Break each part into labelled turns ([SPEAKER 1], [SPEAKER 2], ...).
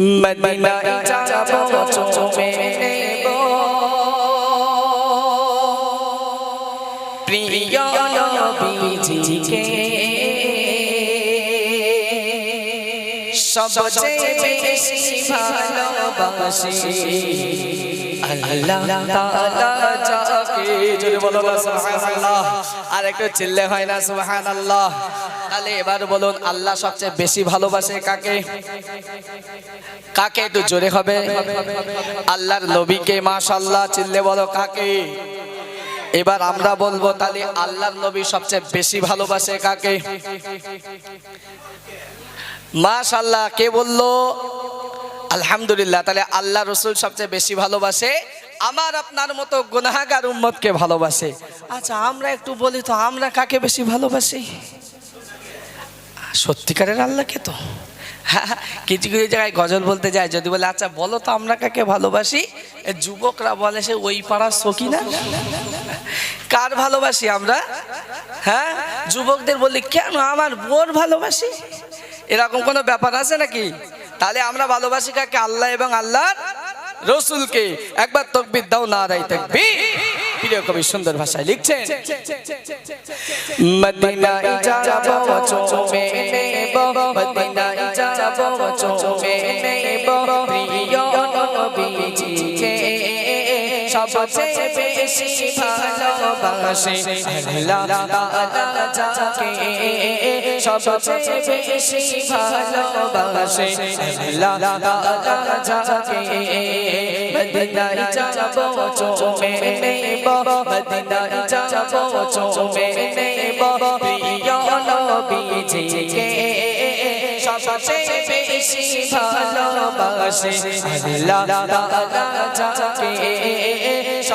[SPEAKER 1] মদিনায় যাব চোমে নেব প্রিয় নবীজিকে সবচেয়ে বেশি ভালোবাসি আল্লাহ তাআলা এবার আল্লাহর নবীকে চিল্লে বলো কাকে? এবার আমরা বলব, তাহলে আল্লাহর নবী সবচেয়ে বেশি ভালোবাসে কাকে? মাশাআল্লাহ, কে বলল? আলহামদুলিল্লাহ, তাহলে আল্লাহ রসুল সবচেয়ে বেশি ভালোবাসে আমার আপনার মতো গুনাহাগার উম্মতকে ভালোবাসে। আচ্ছা আমরা একটু বলি তো, আমরা কাকে বেশি ভালোবাসি? সত্যিকারের আল্লাহকে তো। কিছু কিছু জায়গায় গজল বলতে যায়, যদি বলে আচ্ছা বলো তো, আমরা কাকে ভালোবাসি? যুবকরা বলে, সে ওই পাড়ার সখী না কার ভালোবাসি আমরা? হ্যাঁ? যুবকদের বলি, কেন আমার বোর ভালোবাসি? এরকম কোনো ব্যাপার আছে নাকি? তাহলে আমরা ভালোবাসি কাকে? আল্লাহ এবং আল্লাহর রসুলকে একবার তকবির দাও, না রাই তকবি প্রিয় কবি, সুন্দর ভাষায় লিখছেন মদিনায় যাব চোমে নেব মদিনায় যাব চোমে নেব, প্রিয় নবীজিকে সবচেয়ে বেশি ভালোবাসে আল্লাহ তাআলা যাকে সবচেয়ে বেশি ভালোবাসে আল্লাহ তাআলা যাকে মদিনায় যাব, চোমে নেব, মদিনায় যাব, চোমে নেব, প্রিয় নবীজিকে সবচেয়ে বেশি ভালোবাসে আল্লাহ তাআলা যাকে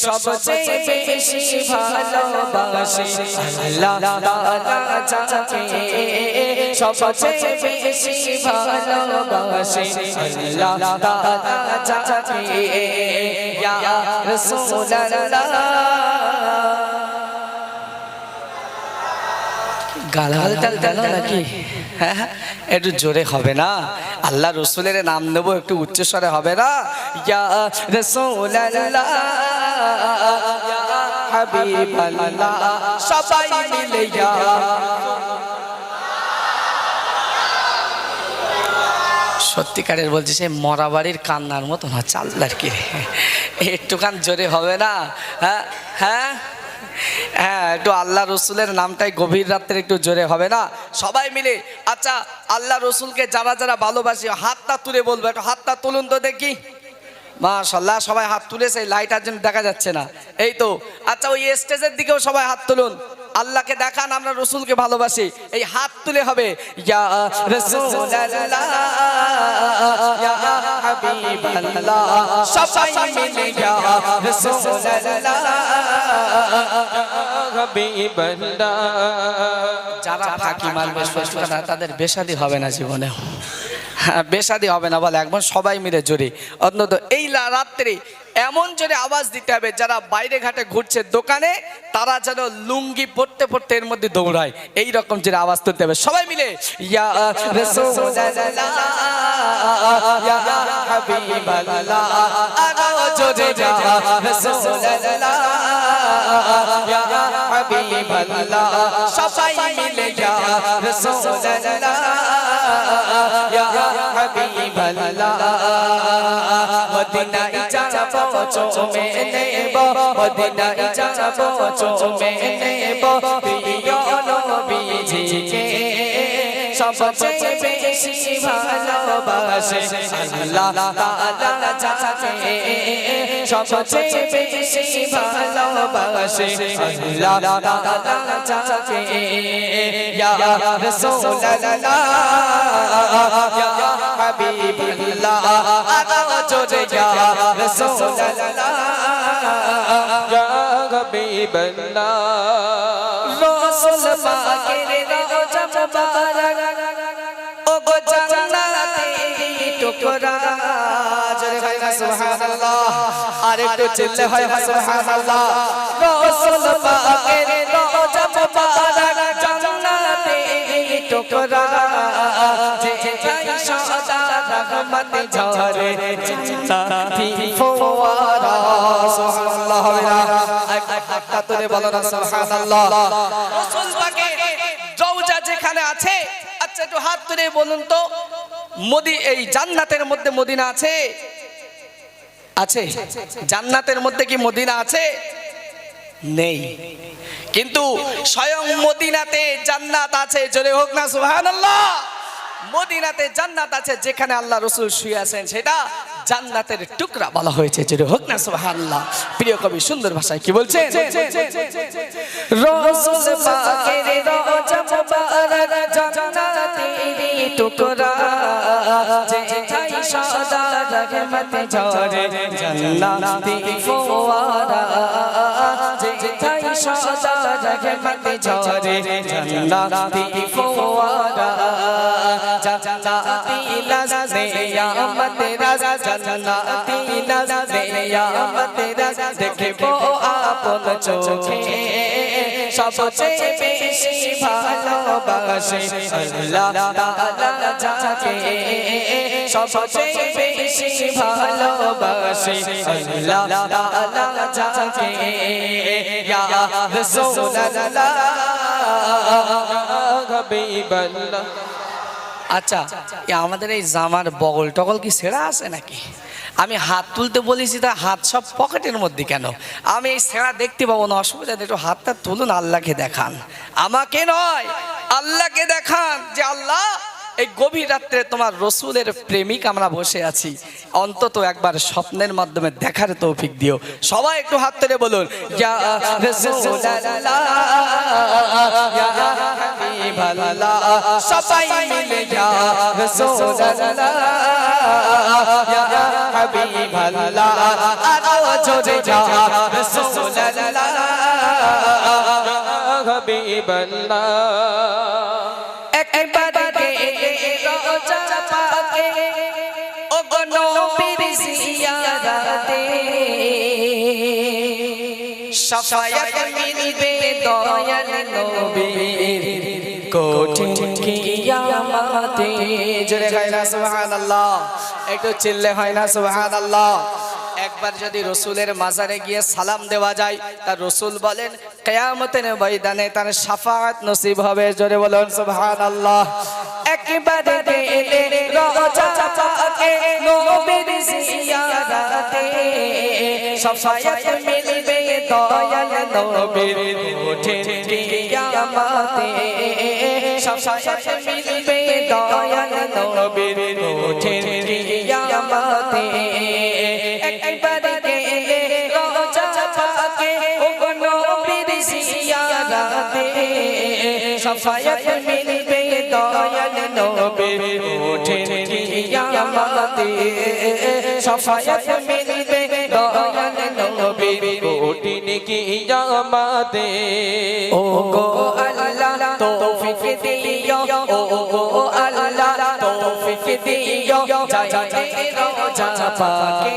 [SPEAKER 1] সবচেয়ে বেশি ভালোবাসে
[SPEAKER 2] আল্লাহ তাআলা যাকে
[SPEAKER 1] সবচেয়ে বেশি ভালোবাসে আল্লাহ তাআলা যাকে ইয়া রাসূলুল্লাহ গালাগাল টাল দেন নাকি হ্যাঁ একটু জোরে হবে না? আল্লাহ রসুলের নাম নেব, একটু উচ্চস্বরে হবে না? সত্যিকারের বলছি সে মরা বাড়ির কান্নার মতো না, চাল্লার কি একটুখান জোরে হবে না? হ্যাঁ হ্যাঁ? হ্যাঁ একটু আল্লাহ রসুলের নামটাই গভীর রাত্রে একটু জোরে হবে না? সবাই মিলে আচ্ছা আল্লাহ রসুলকে যারা যারা ভালোবাসি, হাতটা তুলে বলব, একটু হাতটা তুলুন তো দেখি। মাশাল্লাহ, সবাই হাত তুলেছে লাইটার জন্য দেখা যাচ্ছে না। এই তো আচ্ছা ওই স্টেজের দিকেও সবাই হাত তুলুন। আল্লাহকে দেখান, আমরা রসুলকে ভালোবাসি। এই হাত তুলে হবে ইয়া রাসূলুল্লাহ সবাই মিলে ইয়া রাসূলুল্লাহ
[SPEAKER 2] হাবিবাল্লাহ।
[SPEAKER 1] যারা ফাঁকি মারবে শ্বশুর তাদের বেশাদি হবে না জীবনে। হ্যাঁ বেশাদি হবে না বলে একবার সবাই মিলে জোরে অন্তত এই রাত্রে এমন জোরে আওয়াজ দিতে হবে যারা বাইরে ঘাটে ঘুরছে দোকানে তারা যেন লুঙ্গি পড়তে পড়তে এর মধ্যে দৌড়ায় এই রকম জোরে আওয়াজ তুলতে হবে সবাই মিলে ইয়া ইয়া ইয়া সবাই মিলে ইয়া ইয়া হাবিবাল্লাহ মদিনায় যাব চোমে নেব মদিনায় যাব চোমে নেব প্রিয় নবীজিকে সবচেয়ে বেশি ভালোবাসে আল্লাহ তাআলা যাকে সবচেয়ে বেশি ভালোবাসে আল্লাহ তাআলা যাকে ইয়া রাসূলুল্লাহ ইয়া হাবিবাল্লাহ আদা জোরে ইয়া রাসূলুল্লাহ
[SPEAKER 2] ইয়া হাবিবাল্লাহ
[SPEAKER 1] রসুল পাকের রওজা মুবারক ও গো জান্নাত টুকরা। সুবহানাল্লাহ। আর একটু চিল্লে হয় সুবহানাল্লাহ। রাসূল পাকের রওজা মুবারক জান্নাতে টুকরা। যে সদা রহমত ঝরে। জান্নাতি ফোয়ারা, সুবহানাল্লাহ। একটা তুলে বলো না, সুবহানাল্লাহ। রাসূল পাকের রওজা যেখানে আছে আচ্ছা একটু হাত তুলে বলুন তো এই জান্নাতের মধ্যে মদিনা আছে? আছে। জান্নাতের মধ্যে কি মদিনা আছে? নেই। কিন্তু স্বয়ং মদিনাতে জান্নাত আছে, জোরে হোক না, সুবহানাল্লাহ। মদিনাতে জান্নাত আছে, যেখানে আল্লাহ রসুল শুয়ে আছেন, সেটা জান্নাতের টুকরা বলা হয়েছে। জোরে হোক না, সুবহানাল্লাহ। প্রিয় কবি, সুন্দর ভাষায় কি বলছেন? রসুল পাকের টুকরা, যে যে রহমত ঝরে, জান্নাতি ফোয়ারা। জান্নাতি লাজে ইয়ামত রাজ, জান্নাতি লাজে ইয়ামত রাজ। দেখব আপন চোখে সবচেয়ে বেশি ভালোবাসে আল্লাহ তাআলা যাকে। সবচেয়ে বেশি ভালোবাসে আল্লাহ তাআলা যাকে। ইয়া
[SPEAKER 2] হাবিবাল্লাহ
[SPEAKER 1] আচ্ছা আমাদের এই জামার বগল টগল কি সেরা আছে নাকি? আমি হাত তুলতে বলেছি তা হাত সব পকেটের মধ্যে কেন? আমি এই সেরা দেখতে পাবো না, অসুবিধা একটু হাতটা তুলুন, আল্লাহকে দেখান। আমাকে নয়, আল্লাহকে দেখান যে আল্লাহ এই গভীর রাত্রে তোমার রসুলের প্রেমিক আমরা বসে আছি অন্তত একবার স্বপ্নের মাধ্যমে দেখার তৌফিক দিও সবাই একটু হাত তুলে বলুন ইয়া ইয়া একটু চিল্লে হয় না, সুবহানাল্লাহ। একবার যদি রসুলের মাজারে গিয়ে সালাম দেওয়া যায় তার রসুল বলেন, কেয়ামতের ময়দানে তার সাফাত নসিব হবে। জোরে বলুন, সুবহানাল্লাহ। একবারে গেলে রোজা নবীর জিয়ারাতে। সাফায়াত মিলবে দয়াল নবীর কঠিন কিয়ামতে। সাফায়াত মিলবে দয়াল নবীর কঠিন কিয়ামতে। একবারে গেলে রোজা ও নবীর জিয়ারাতে। সাফায়াত মিলবে, দয়াল নবীর কঠিন কিয়ামতে সাফায়াত মিলবে, দয়াল নবীর
[SPEAKER 2] কোটিন কিয়ামতে
[SPEAKER 1] ও গো আল্লাহ তৌফিক দিও ও গো আল্লাহ তৌফিক দিও, যাইতে রোজা পাকে।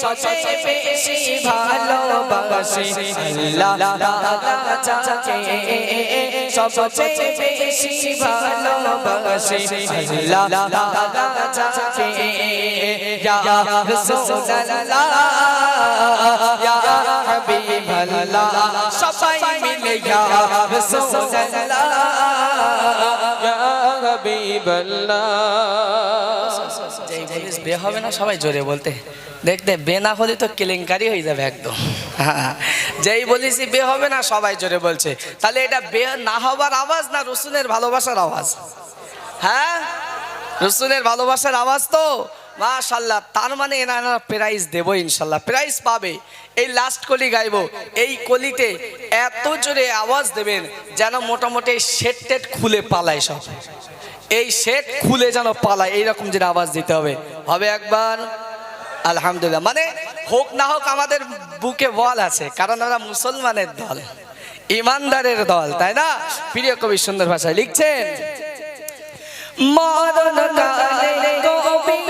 [SPEAKER 1] সবচেয়ে বেশি ভালোবাসি আল্লাহ তাআলা যাকে সবচেয়ে বেশি ভালোবাসি আল্লাহ তাআলা যাকে ইয়া রাসূলুল্লাহ ইয়া হাবিবাল্লাহ সবাই মিলে ইয়া রাসূলুল্লাহ
[SPEAKER 2] ইয়া হাবিবাল্লাহ
[SPEAKER 1] বলিস বে হবে না, সবাই জোরে বলতে। দেখতে বে না হলে তো কেলেঙ্কারি হয়ে যাবে একদম। যেই বলিস বে হবে না, সবাই জোরে বলছে। তাহলে এটা বে না হবার আওয়াজ না রসুনের ভালোবাসার আওয়াজ? হ্যাঁ? রসুনের ভালোবাসার আওয়াজ তো। মাশাল্লাহ তার মানে এনারা প্রাইজ দেবো ইনশাল্লাহ প্রাইজ পাবে। এই লাস্ট কলি গাইবো। এই কলিতে এত জোরে আওয়াজ দেবেন যেন মোটামুটি সেট টেট খুলে পালায় সব। এই সেট খুলে যেন পালায়, এইরকম যেন আওয়াজ দিতে হবে। হবে একবার? আলহামদুলিল্লাহ। মানে হোক না হোক আমাদের বুকে বল আছে, কারণ আমরা মুসলমানের দল। ইমানদারের দল, তাই না? প্রিয় কবি সুন্দর ভাষায় লিখছেন, মরণ কালে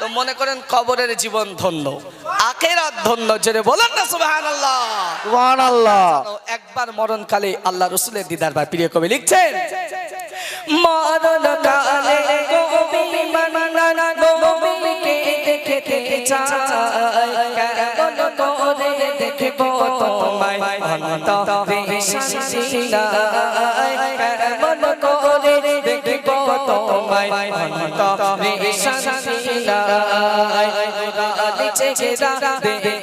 [SPEAKER 1] তো মনে করেন কবরের জীবন ধন্য আখেরাত ধন্য জোরে বলেন না সুবহানাল্লাহ।
[SPEAKER 3] সুবহানাল্লাহ।
[SPEAKER 1] একবার মরণকালে আল্লাহ রসুলের দিদার ভাই প্রিয় কবি লিখছেন মরণকালে কবি মাননা নবীকে দেখতে চায় কেমন করে দেখব তোমায় অন্তরে শান্তি কেমন করে দেখব তোমায় অন্তরে শান্তি নাই নুরানি চেহারা দেখে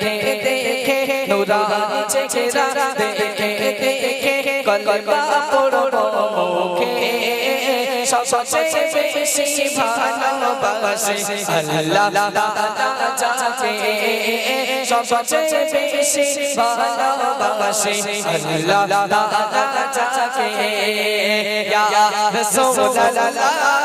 [SPEAKER 1] দেখে নুরানি চেহারা দেখে দেখে কলবা পড়ব মুখে সবচেয়ে বেশি ভালোবাসে আল্লাহ যাকে সবচেয়ে বেশি ভালোবাসে আল্লাহ যাকে ইয়া রাসূলুল্লাহ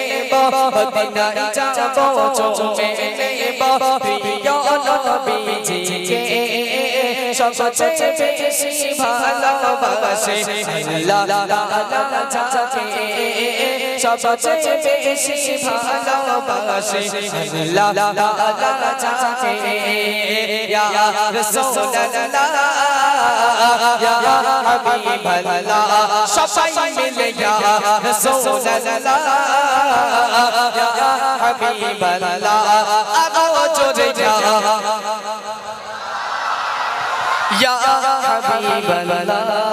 [SPEAKER 1] মদিনায় যাব চুমে নেব প্রিয় নবীজিকে সবচেয়ে বেশি ভালোবাসে আল্লাহ তাআলা যাকে সবচেয়ে বেশি ভালোবাসে আল্লাহ তাআলা যাকে ইয়া রাসূলুল্লাহ ইয়া হাবিবাল্লাহ সবাই মিলে ইয়া রাসূলুল্লাহ ইয়া হাবিবাল্লাহ আরও জোরে ইয়া ইয়া হাবিবাল্লাহ